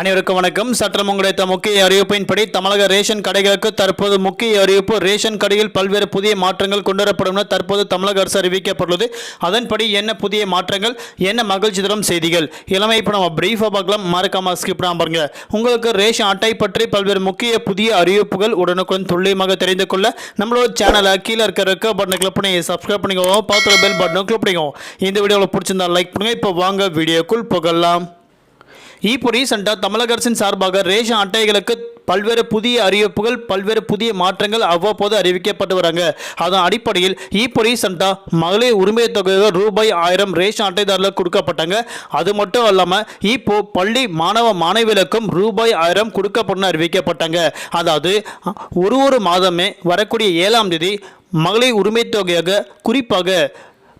அனைவருக்கும் வணக்கம். சற்றம் கிடைத்த முக்கிய அறிவிப்பின்படி தமிழக ரேஷன் கடைகளுக்கு தற்போது முக்கிய அறிவிப்பு ரேஷன் கடையில் பல்வேறு புதிய மாற்றங்கள் கொண்டுவரப்படும் என தற்போது தமிழக அரசு அறிவிக்கப்பட்டுள்ளது. அதன்படி என்ன புதிய மாற்றங்கள் என்ன மகிழ்ச்சி தரும் செய்திகள்? இளமை இப்போ நம்ம பிரீஃபாக பார்க்கலாம். மறக்காம ஸ்கிப் பாருங்க. உங்களுக்கு ரேஷன் அட்டை பற்றி பல்வேறு முக்கிய புதிய அறிவிப்புகள் உடனுக்குடன் துல்லியமாக தெரிந்து கொள்ள நம்மளோட சேனலை கீழே இருக்க ரெக்க பட்டனை கிளிக் பண்ணி சப்ஸ்கிரைப் பண்ணிக்கோங்க பார்த்து பெல் பட்டனை கிளிக் பண்ணிக்கோங்க இந்த வீடியோவில் பிடிச்சிருந்தா லைக் பண்ணுங்க. இப்போ வாங்க வீடியோக்குள் புகழலாம் இப்போ ரீசெண்டாக தமிழக அரசின் சார்பாக ரேஷன் அட்டைகளுக்கு பல்வேறு புதிய அறிவிப்புகள் பல்வேறு புதிய மாற்றங்கள் அவ்வப்போது அறிவிக்கப்பட்டு வராங்க. அதன் அடிப்படையில் இப்போ ரீசெண்டாக மகளிர் உரிமை தொகையாக ரூபாய் ஆயிரம் ரேஷன் அட்டைதாரர்களுக்கு கொடுக்கப்பட்டாங்க. அது மட்டும் இல்லாமல் இப்போ பள்ளி மாணவ மாணவிகளுக்கும் ரூபாய் ஆயிரம் கொடுக்கப்படும் அறிவிக்கப்பட்டாங்க. அதாவது ஒரு ஒரு மாதமே வரக்கூடிய ஏழாம் தேதி மகளிர் உரிமை தொகையாக குறிப்பாக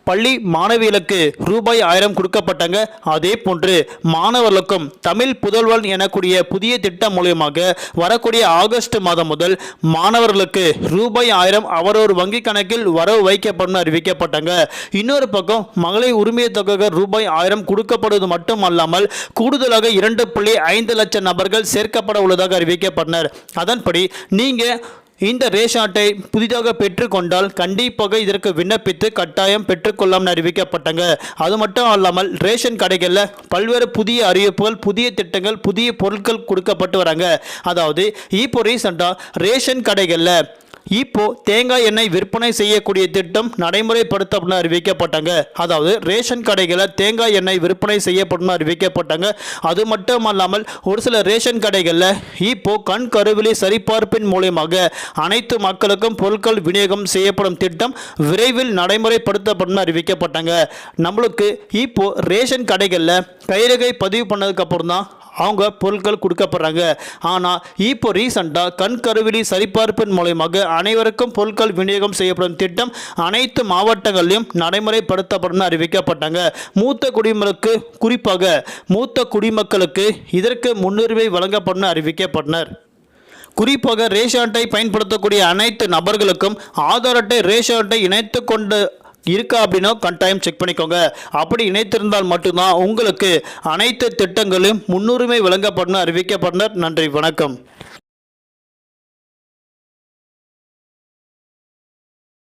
பள்ளி மாணவிகளுக்கு ரூபாய் ஆயிரம் கொடுக்கப்பட்டாங்க. அதே போன்று மாணவர்களுக்கும் தமிழ் புதல்வன் எனக்கூடிய புதிய திட்டம் மூலியமாக வரக்கூடிய ஆகஸ்ட் மாதம் முதல் மாணவர்களுக்கு ரூபாய் ஆயிரம் அவரொரு வங்கி கணக்கில் வரவு வைக்கப்படும் அறிவிக்கப்பட்டாங்க. இன்னொரு பக்கம் மகளிர் உரிமை தொகை ரூபாய் ஆயிரம் கொடுக்கப்படுவது மட்டும் அல்லாமல் கூடுதலாக இரண்டு புள்ளி ஐந்து லட்சம் நபர்கள் சேர்க்கப்பட உள்ளதாக அறிவிக்கப்பட்டனர். அதன்படி நீங்கள் இந்த ரேஷன் அட்டை புதிதாக பெற்றுக்கொண்டால் கண்டிப்பாக இதற்கு விண்ணப்பித்து கட்டாயம் பெற்றுக்கொள்ளாமல் அறிவிக்கப்பட்டாங்க. அது மட்டும் அல்லாமல் ரேஷன் கடைகளில் பல்வேறு புதிய அறிவிப்புகள் புதிய திட்டங்கள் புதிய பொருட்கள் கொடுக்கப்பட்டு வராங்க. அதாவது இப்போ ரீசெண்டாக ரேஷன் கடைகளில் இப்போ தேங்காய் எண்ணெய் விற்பனை செய்யக்கூடிய திட்டம் நடைமுறைப்படுத்தப்படும் அறிவிக்கப்பட்டாங்க. அதாவது ரேஷன் கடைகளில் தேங்காய் எண்ணெய் விற்பனை செய்யப்படும் அறிவிக்கப்பட்டாங்க. அது மட்டும் அல்லாமல் ஒரு சில ரேஷன் கடைகளில் இப்போ கண் கருவிலி சரிபார்ப்பின் மூலியமாக அனைத்து மக்களுக்கும் பொருட்கள் விநியோகம் செய்யப்படும் திட்டம் விரைவில் நடைமுறைப்படுத்தப்படும் அறிவிக்கப்பட்டாங்க. நம்மளுக்கு இப்போ ரேஷன் கடைகளில் கைரகை பதிவு பண்ணதுக்கப்புறம் தான் அவங்க பொருட்கள் கொடுக்கப்படுறாங்க. ஆனால் இப்போ ரீசண்டாக கண் கருவிழி சரிபார்ப்பின் மூலயமாக அனைவருக்கும் பொருட்கள் விநியோகம் செய்யப்படும் திட்டம் அனைத்து மாவட்டங்களிலும் நடைமுறைப்படுத்தப்படும் அறிவிக்கப்பட்டாங்க. மூத்த குடிமக்களுக்கு குறிப்பாக மூத்த குடிமக்களுக்கு இதற்கு முன்னுரிமை வழங்கப்படும் அறிவிக்கப்பட்டனர். குறிப்பாக ரேஷன் அட்டை பயன்படுத்தக்கூடிய அனைத்து நபர்களுக்கும் ஆதார் அட்டை ரேஷன் அட்டை இணைத்து கொண்டு இருக்கா அப்படின்னா கட்டாயம் செக் பண்ணிக்கோங்க. அப்படி இணைத்திருந்தால் மட்டும்தான் உங்களுக்கு அனைத்து திட்டங்களும் முன்னுரிமை வழங்கப்படும் அறிவிக்கப்பட்டனர் நன்றி வணக்கம்.